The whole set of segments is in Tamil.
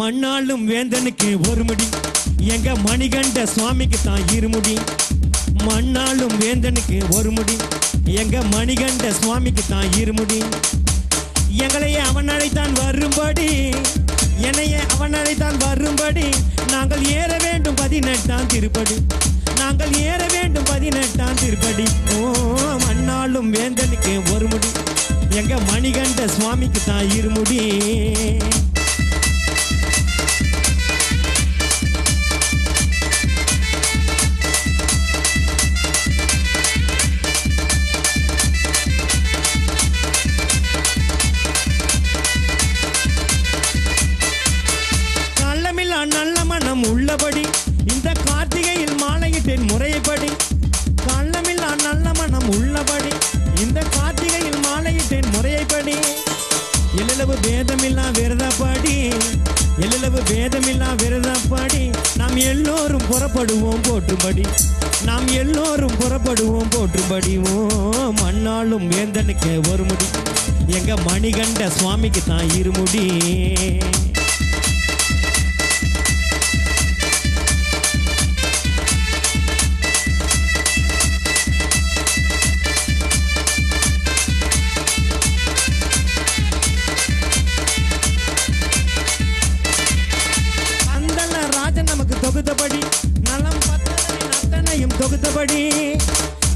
மண்ணாளும் வேந்தனுக்கு ஒரு முடி எங்க மணிகண்ட சுவாமிக்கு தான் இருமுடி. மண்ணாளும் வேந்தனுக்கு ஒரு முடி எங்க மணிகண்ட சுவாமிக்கு தான் இருமுடி. எங்களையே அவன் அழைத்தான் வரும்படி. என்னையே அவன் அழைத்தான் வரும்படி. நாங்கள் ஏற வேண்டும் பதினெட்டாம் திருப்படி. நாங்கள் ஏற வேண்டும் பதினெட்டாம் திருப்படி. ஓ மண்ணாளும் வேந்தனுக்கு ஒரு முடி எங்க மணிகண்ட சுவாமிக்கு தான் இருமுடி. கள்ளமில்லா நல்ல மனம் உள்ளபடி. இந்த கார்த்திகையில் மாலையிட்டேன் முறைப்படி கள்ளமில்லா நல்ல மனம் உள்ளபடி. இந்த கார்த்திகையில் மாலையிட்டேன் முறையைப்படி எல்லளவு பேதமில்லா விரதப்படி. எல்லளவு பேதமில்லா விரதப்படி. நாம் எல்லோரும் புறப்படுவோம் போற்றும்படி. நாம் எல்லோரும் புறப்படுவோம் போற்றும்படி. ஓ மண்ணாளும் வேந்தனுக்கு ஒரு முடி எங்க மணிகண்ட சுவாமிக்கு தான் இருமுடி. ஏற்றும்படி. தொகுத்தபடி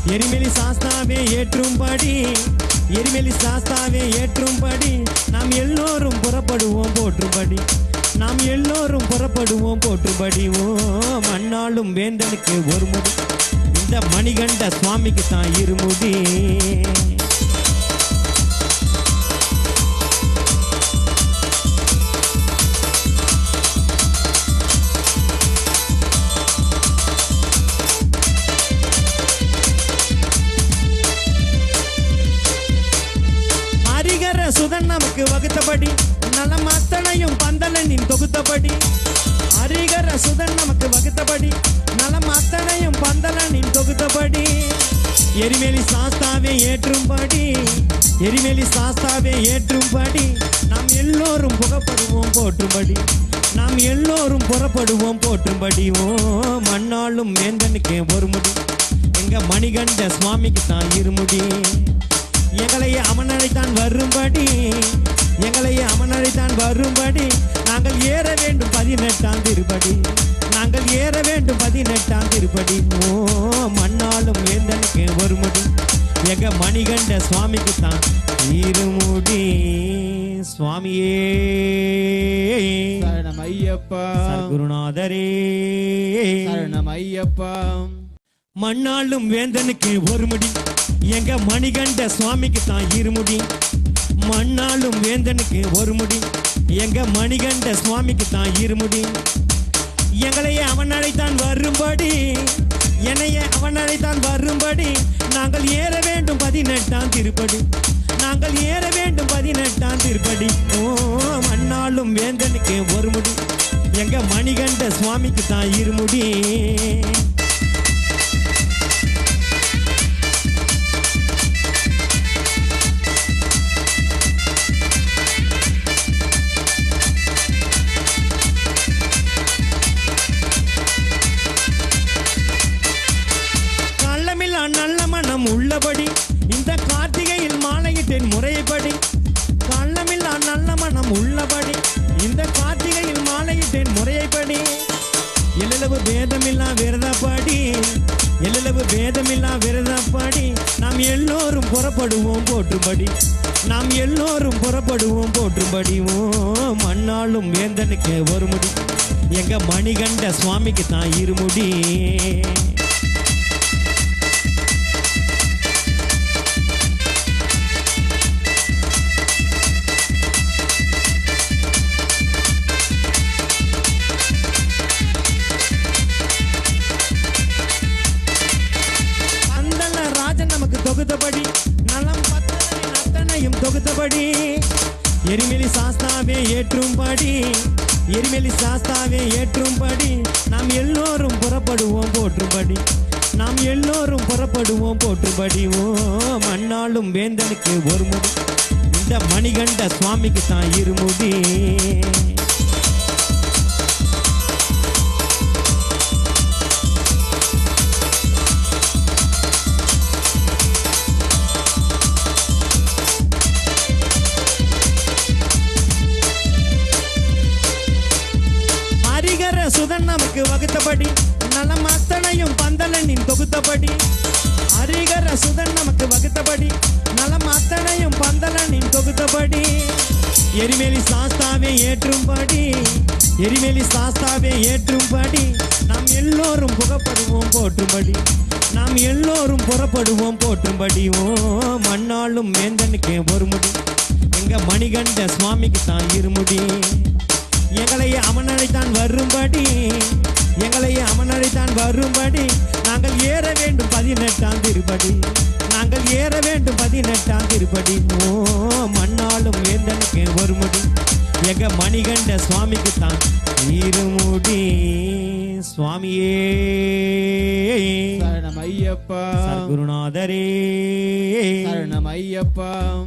எரிமெலி சாஸ்தாவே ஏற்றும்படி. எரிமெலி சாஸ்தாவே ஏற்றும்படி. நாம் எல்லோரும் புறப்படுவோம் போற்றும்படி. நாம் எல்லோரும் புறப்படுவோம் போற்றும்படி. ஓ மண்ணாலும் வேந்தனுக்கு ஒரு முடி இந்த மணிகண்ட சுவாமிக்கு தான் இருமுடி. நமக்கு வகுத்தபடி நலம் அத்தனையும் பந்தலனின் தொகுத்தபடி ஹரிகர சுதன் நமக்கு வகுத்தபடி நலம் அத்தனையும் பந்தலனின் தொகுத்தபடி. எரிமேலி சாஸ்தாவே ஏற்றும்படி எரிமேலி சாஸ்தாவே ஏற்றும்படி நாம் எல்லோரும் புகப்படுவோம் போற்றும்படி நாம் எல்லோரும் புறப்படுவோம் போற்றும்படி. ஓ மண்ணாலும் மேந்தனுக்கே ஒரு முடி எங்க மணிகண்ட சுவாமிக்கு தான் இருமுடி. எங்களை அவனழைத்தான் வரும்படி எங்களை அவனழைத்தான் வரும்படி நாங்கள் ஏற வேண்டும் பதினெட்டாம் திருப்படி. நாங்கள் ஏற வேண்டும் பதினெட்டாம் திருப்படி. ஓ மண்ணாலும் வேந்தனுக்கு ஒரு முடி. எங்க மணிகண்ட சுவாமிக்கு தான் இருமுடி சுவாமியே. சரணம் ஐயப்பா குருநாதரே சரணம் ஐயப்பா மண்ணாளும் வேந்தனுக்கு ஒரு முடி. எங்க மணிகண்ட சுவாமிக்கு தான் இருமுடி. மண்ணாலும் வேந்தனுக்கு ஒரு முடி எங்க மணிகண்ட சுவாமிக்கு தான் இருமுடி. எங்களையே அவன் அழைத்தான் வரும்படி. என்னையே அவன் அழைத்தான் வரும்படி. நாங்கள் ஏற வேண்டும் பதினெட்டாம் திருப்படி. நாங்கள் ஏற வேண்டும் பதினெட்டாம் திருப்படி. ஓ மண்ணாலும் வேந்தனுக்கு ஒரு முடி எங்க மணிகண்ட சுவாமிக்கு தான் இருமுடி. மனம் உள்ளபடி இந்த கார்த்திகையில் மாலையிட்டேன் முறைப்படி. கள்ளமில்லா நல்ல மனம் உள்ளபடி இந்த கார்த்திகையில் மாலையிட்டேன் முறைப்படி. எல்லளவு பேதமில்லா விரதப்படி எல்லளவு பேதமில்லா விரதப்படி. நாம் எல்லோரும் புறப்படுவோம் போற்றும்படி நாம் எல்லோரும் புறப்படுவோம் போற்றும்படி. ஓ மண்ணாலும் வேந்தனுக்கு ஒரு முடி எங்க மணிகண்ட சுவாமிக்கு தான் இருமுடி. நலம் பத்தனையும் அத்தனையும் தொகுத்தபடி எரிமெலி சாஸ்தாவே ஏற்றும்படி எரிமெலி சாஸ்தாவே ஏற்றும்படி நாம் எல்லோரும் புறப்படுவோம் போற்றும்படி நாம் எல்லோரும் புறப்படுவோம் போற்றும்படி. ஓ மண்ணாளும் வேந்தனுக்கு ஒரு முடி இந்த மணிகண்ட சுவாமிக்கு தான் இருமுடி. சுதன் நமக்கு வகுத்தபடி நலம் அத்தனையும் பந்தலனின் தொகுத்தபடி. அரிகர சுதன் நமக்கு வகுத்தபடி நலம் அத்தனையும் பந்தலனின் தொகுத்தபடி. எரிமேலி சாஸ்தாவே ஏற்றும்படி எரிமேலி சாஸ்தாவே ஏற்றும்படி நாம் எல்லோரும் புகப்படுவோம் போற்றும்படி. நாம் எல்லோரும் புறப்படுவோம் போற்றும்படி. ஓ மண்ணாலும் வேந்தனுக்கு ஒரு முடி. எங்க மணிகண்ட சுவாமிக்கு தான் இருமுடி. எங்களை அவனழைத்தான் வரும்படி எங்களை அவனழைத்தான் வரும்படி நாங்கள் ஏற வேண்டும் பதினெட்டாம் திருப்படி. நாங்கள் ஏற வேண்டும் பதினெட்டாம் திருப்படி. ஓ மண்ணாளும் வேந்தனுக்கு ஒரு முடி எங்க மணிகண்ட சுவாமிக்கு தான் இருமுடி. சுவாமியே. சரணம் ஐயப்பா. சர்க்குருநாதரே. சரணம் ஐயப்பா.